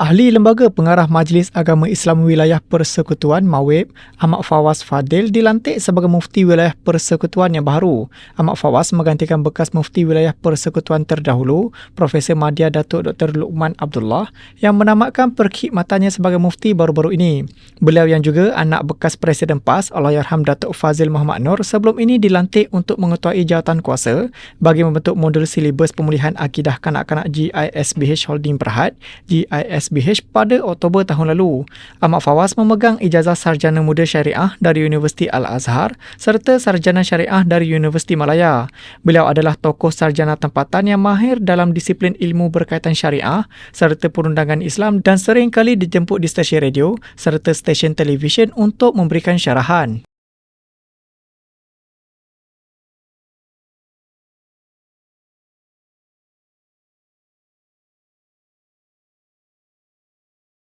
Ahli Lembaga Pengarah Majlis Agama Islam Wilayah Persekutuan Mawib, Ahmad Fawaz Fadil dilantik sebagai Mufti Wilayah Persekutuan yang baru. Ahmad Fawaz menggantikan bekas Mufti Wilayah Persekutuan terdahulu, Profesor Madya Datuk Dr. Luqman Abdullah yang menamatkan perkhidmatannya sebagai Mufti baru-baru ini. Beliau yang juga anak bekas Presiden PAS Allahyarham Datuk Fazil Muhammad Nur sebelum ini dilantik untuk mengetuai jawatan kuasa bagi membentuk modul silibus pemulihan akidah kanak-kanak GISBH Holding Berhad, GIS SBH pada Oktober tahun lalu. Ahmad Fawaz memegang ijazah Sarjana Muda Syariah dari Universiti Al-Azhar serta Sarjana Syariah dari Universiti Malaya. Beliau adalah tokoh sarjana tempatan yang mahir dalam disiplin ilmu berkaitan syariah serta perundangan Islam dan sering kali dijemput di stesen radio serta stesen televisyen untuk memberikan syarahan.